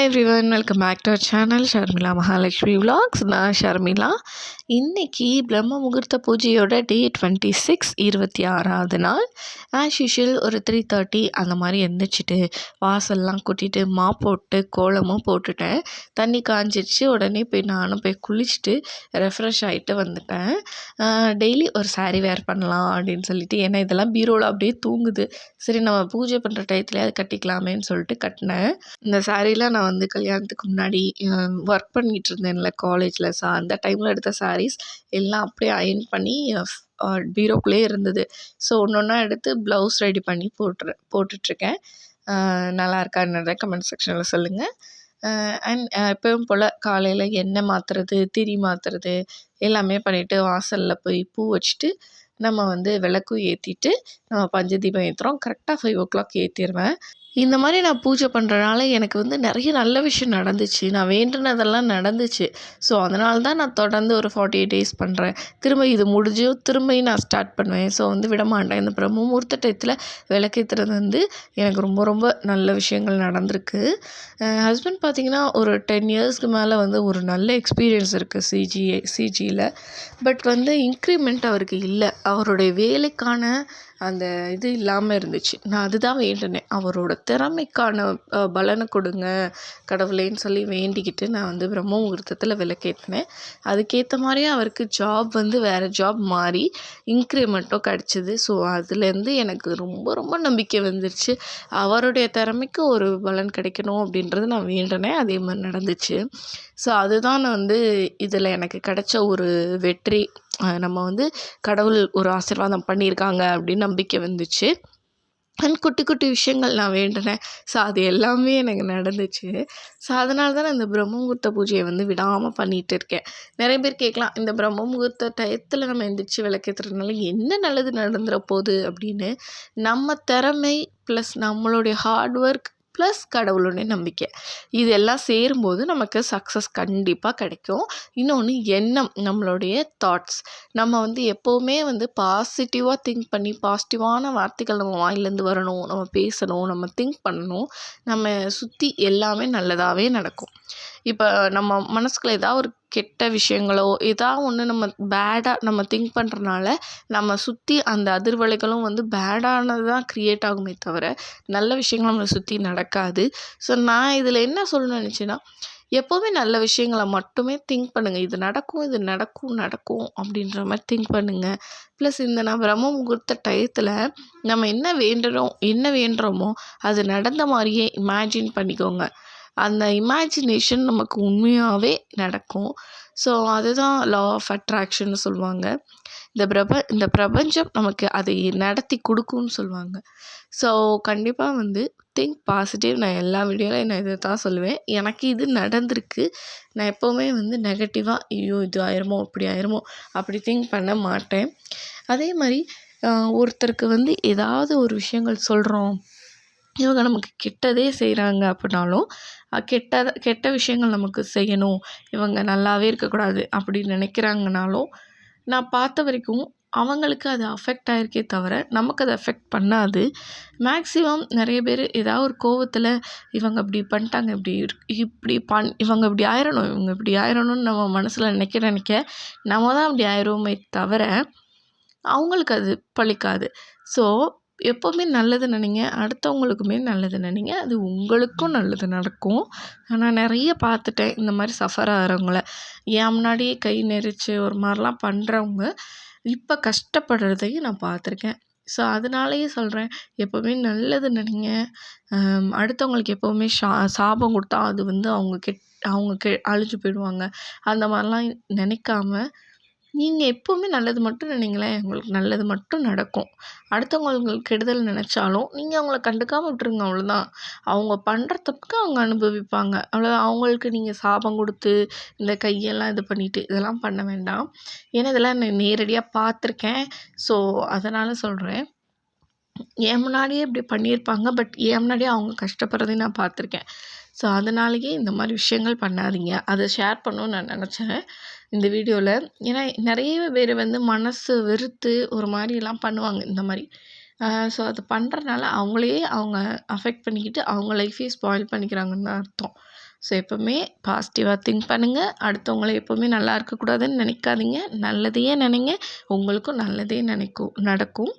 Hello everyone welcome back to our channel Sharmila Mahalakshmi vlogs நான் ஷர்மிளா இன்றைக்கி பிரம்ம முகூர்த்த பூஜையோட டே டுவெண்ட்டி சிக்ஸ் இருபத்தி ஆறாவது நாள். ஆஸ் யூஷுவல் ஒரு த்ரீ தேர்ட்டி அந்த மாதிரி எந்திரிச்சிட்டு வாசல்லாம் கூட்டிகிட்டு மா போட்டு கோலமும் போட்டுட்டேன். தண்ணி காஞ்சிருச்சு உடனே போய் நானும் போய் குளிச்சுட்டு ரெஃப்ரெஷ் ஆகிட்டு வந்துட்டேன். டெய்லி ஒரு சாரீ வேர் பண்ணலாம் அப்படின்னு சொல்லிட்டு ஏன்னா இதெல்லாம் பீரோவில் அப்படியே தூங்குது. சரி நம்ம பூஜை பண்ணுற டயத்துலேயே அது கட்டிக்கலாமேன்னு சொல்லிட்டு கட்டினேன். இந்த சாரீலாம் நான் வந்து கல்யாணத்துக்கு முன்னாடி ஒர்க் பண்ணிகிட்டு இருந்தேன்ல காலேஜில் ஸோ அந்த டைமில் எடுத்த சாரீஸ் எல்லாம் அப்படியே அயன் பண்ணி பீரோக்குள்ளேயே இருந்தது. ஸோ ஒன்று ஒன்றா எடுத்து ப்ளவுஸ் ரெடி பண்ணி போட்டுரு போட்டுட்ருக்கேன். நல்லா இருக்கான்னு கமெண்ட் செக்ஷனில் சொல்லுங்கள் அண்ட் எப்பவும் போல் காலையில் எண்ணெய் மாற்றுறது திரி மாற்றுறது எல்லாமே பண்ணிவிட்டு வாசலில் போய் பூ வச்சுட்டு நம்ம வந்து விளக்கும் ஏற்றிட்டு நம்ம பஞ்சதீபம் ஏற்றுறோம் கரெக்டாக ஃபைவ் ஓ கிளாக் ஏற்றிடுவேன் இந்த மாதிரி நான் பூஜை பண்ணுறனால எனக்கு வந்து நிறைய நல்ல விஷயம் நடந்துச்சு. நான் வேண்டுனதெல்லாம் நடந்துச்சு. ஸோ அதனால தான் நான் தொடர்ந்து ஒரு ஃபார்ட்டி எயிட் டேஸ் பண்ணுறேன் திரும்ப இது முடிஞ்சும் திரும்பியும் நான் ஸ்டார்ட் பண்ணுவேன். ஸோ வந்து விடமாட்டேன் இந்த பிரம்ம முகூர்த்த டயத்தில் விளக்கேற்றுறது வந்து எனக்கு ரொம்ப ரொம்ப நல்ல விஷயங்கள் நடந்திருக்கு. ஹஸ்பண்ட் பார்த்திங்கன்னா ஒரு டென் இயர்ஸ்க்கு மேலே வந்து ஒரு நல்ல எக்ஸ்பீரியன்ஸ் இருக்குது சிஜிஏ சிஜியில் பட் வந்து இன்க்ரிமெண்ட் அவருக்கு இல்லை. அவருடைய வேலைக்கான அந்த இது இல்லாமல் இருந்துச்சு. நான் அதுதான் வேண்டினேன். அவரோட திறமைக்கான பலனை கொடுங்க கடவுளேன்னு சொல்லி வேண்டிக்கிட்டு நான் வந்து பிரம்ம முகூர்த்தத்தில் விளக்கேற்றினேன் அதுக்கேற்ற மாதிரியே அவருக்கு ஜாப் வந்து வேறு ஜாப் மாறி இன்க்ரிமெண்ட்டும் கிடச்சிது. ஸோ அதுலேருந்து எனக்கு ரொம்ப ரொம்ப நம்பிக்கை வந்துருச்சு. அவருடைய திறமைக்கு ஒரு பலன் கிடைக்கணும் அப்படின்றது நான் வேண்டினேன். அதே மாதிரி நடந்துச்சு. ஸோ அதுதான் வந்து இதில் எனக்கு கிடைச்ச ஒரு வெற்றி. நம்ம வந்து கடவுள் ஒரு ஆசீர்வாதம் பண்ணியிருக்காங்க அப்படின்னு நம்பிக்கை வந்துச்சு. அண்ட் குட்டி குட்டி விஷயங்கள் நான் வேண்டினேன். ஸோ அது எல்லாமே எனக்கு நடந்துச்சு. ஸோ அதனால தான் நான் இந்த பிரம்ம முகூர்த்த பூஜையை வந்து விடாமல் பண்ணிகிட்டு இருக்கேன். நிறைய பேர் கேட்கலாம் இந்த பிரம்ம முகூர்த்த டயத்தில் நம்ம எந்திரிச்சு விளக்கேற்றுறதுனால என்ன நல்லது நடந்துட போகுது அப்படின்னு. நம்ம திறமை ப்ளஸ் நம்மளுடைய ஹார்ட் ஒர்க் ப்ளஸ் கடவுளுடைய நம்பிக்கை. இது எல்லாம் சேரும்போது நமக்கு சக்ஸஸ் கண்டிப்பாக கிடைக்கும். இன்னொன்று எண்ணம் நம்மளுடைய தாட்ஸ் நம்ம வந்து எப்போவுமே வந்து பாசிட்டிவாக திங்க் பண்ணி பாசிட்டிவான வார்த்தைகள் நம்ம வாயிலேருந்து வரணும் நம்ம பேசணும் நம்ம திங்க் பண்ணணும். நம்ம சுற்றி எல்லாமே நல்லதாகவே நடக்கும். இப்போ நம்ம மனசுக்குள்ள ஏதாவது ஒரு கெட்ட விஷயங்களோ ஏதாவது ஒன்று நம்ம பேடாக நம்ம திங்க் பண்ணுறனால நம்ம சுற்றி அந்த அதிர்வலைகளும் வந்து பேடானது தான் க்ரியேட் ஆகுமே தவிர நல்ல விஷயங்கள் நம்மளை சுற்றி நடக்காது. ஸோ நான் இதில் என்ன சொல்லணும்னு நினச்சேன்னா எப்போவுமே நல்ல விஷயங்களை மட்டுமே திங்க் பண்ணுங்கள் இது நடக்கும் இது நடக்கும் நடக்கும் அப்படின்ற மாதிரி திங்க் பண்ணுங்கள் ப்ளஸ் இந்த நான் பிரம்ம முகூர்த்த டயத்தில் நம்ம என்ன வேண்டுறோம் என்ன வேண்டுறோமோ அது நடந்த மாதிரியே இமேஜின் பண்ணிக்கோங்க. அந்த இமேஜினேஷன் நமக்கு உண்மையாகவே நடக்கும். ஸோ அதுதான் லா ஆஃப் அட்ராக்ஷன்னு சொல்லுவாங்க. இந்த பிரப இந்த பிரபஞ்சம் நமக்கு அதை நடத்தி கொடுக்கும்னு சொல்லுவாங்க. ஸோ கண்டிப்பாக வந்து திங்க் பாசிட்டிவ் நான் எல்லா வீடியோலையும் நான் இதை தான் சொல்லுவேன். எனக்கு இது நடந்திருக்கு. நான் எப்போவுமே வந்து நெகட்டிவாக ஐயோ இது ஆயிருமோ அப்படி ஆயிருமோ அப்படி திங்க் பண்ண மாட்டேன். அதே மாதிரி ஒருத்தருக்கு வந்து ஏதாவது ஒரு விஷயங்கள் சொல்கிறோம் இவங்க நமக்கு கெட்டதே செய்கிறாங்க அப்படின்னாலும் கெட்டதை கெட்ட விஷயங்கள் நமக்கு செய்யணும். இவங்க நல்லாவே இருக்கக்கூடாது அப்படின்னு நினைக்கிறாங்கனாலும் நான் பார்த்த வரைக்கும் அவங்களுக்கு அது அஃபெக்ட் ஆகிருக்கே தவிர நமக்கு அது அஃபெக்ட் பண்ணாது. மேக்ஸிமம் நிறைய பேர் ஏதாவது ஒரு கோவத்தில் இவங்க இப்படி பண்ணிட்டாங்க இப்படி இப்படி பண் இவங்க இப்படி ஆயிரணும் இவங்க இப்படி ஆயிரணும்னு நம்ம மனசில் நினைக்க நினைக்க நம்ம தான் அப்படி ஆயிடுவோமே தவிர அவங்களுக்கு அது பழிக்காது. ஸோ எப்போவுமே நல்லது நினைங்க. அடுத்தவங்களுக்குமே நல்லது நினைங்க. அது உங்களுக்கும் நல்லது நடக்கும். நான் நிறைய பார்த்துட்டேன் இந்த மாதிரி சஃபர் ஆகிறவங்கள. என் முன்னாடியே கை நெரிச்சு ஒரு மாதிரிலாம் பண்ணுறவங்க இப்போ கஷ்டப்படுறதையும் நான் பார்த்துருக்கேன். ஸோ அதனாலேயே சொல்கிறேன் எப்போவுமே நல்லது நினைங்க. அடுத்தவங்களுக்கு எப்போவுமே ஷா சாபம் கொடுத்தா அது வந்து அவங்க கெட் அவங்க கெ அழிஞ்சு போயிடுவாங்க. அந்த மாதிரிலாம் நினைக்காம நீங்கள் எப்போவுமே நல்லது மட்டும் நினைங்களேன். உங்களுக்கு நல்லது மட்டும் நடக்கும். அடுத்தவங்களுக்கு கெடுதல் நினச்சாலும் நீங்கள் அவங்கள கண்டுக்காமல் விட்டுருங்க அவ்வளோதான் அவங்க பண்ணுற தப்புக்கு அவங்க அனுபவிப்பாங்க. அவ்வளோதான் அவங்களுக்கு நீங்கள் சாபம் கொடுத்து இந்த கையெல்லாம் இது பண்ணிவிட்டு இதெல்லாம் பண்ண வேண்டாம். ஏன்னா இதெல்லாம் நான் நேரடியாக பார்த்துருக்கேன். ஸோ அதனால் சொல்கிறேன் என் முன்னாடியே இப்படி பண்ணியிருப்பாங்க. பட் என் முன்னாடியே அவங்க கஷ்டப்படுறதையும் நான் பார்த்துருக்கேன். ஸோ அதனாலேயே இந்த மாதிரி விஷயங்கள் பண்ணாதீங்க. அதை ஷேர் பண்ணணும்னு நான் நினச்சேன் இந்த வீடியோவில் ஏன்னா நிறைய பேர் வந்து மனசு வெறுத்து ஒரு மாதிரிலாம் பண்ணுவாங்க இந்த மாதிரி. ஸோ அது பண்ணுறனால அவங்களையே அவங்க அஃபெக்ட் பண்ணிக்கிட்டு அவங்க லைஃப்பையும் ஸ்பாயில் பண்ணிக்கிறாங்கன்னு தான் அர்த்தம். ஸோ எப்போவுமே பாசிட்டிவாக திங்க் பண்ணுங்கள் அடுத்தவங்களை எப்போவுமே நல்லா இருக்கக்கூடாதுன்னு நினைக்காதீங்க. நல்லதையே நினைங்க. உங்களுக்கும் நல்லதே நினைக்கும் நடக்கும்.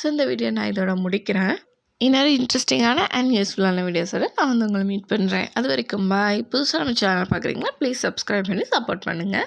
ஸோ இந்த வீடியோ நான் இதோட முடிக்கிறேன். இன்னொரு இன்ட்ரெஸ்டிங்கான அண்ட் யூஸ்ஃபுல்லான வீடியோஸோட நான் வந்து உங்களை மீட் பண்ணுறேன் அது வரைக்கும் பாய் புதுசாக நம்ம சேனல் பார்க்குறீங்களா ப்ளீஸ் சப்ஸ்கிரைப் பண்ணி சப்போர்ட் பண்ணுங்கள்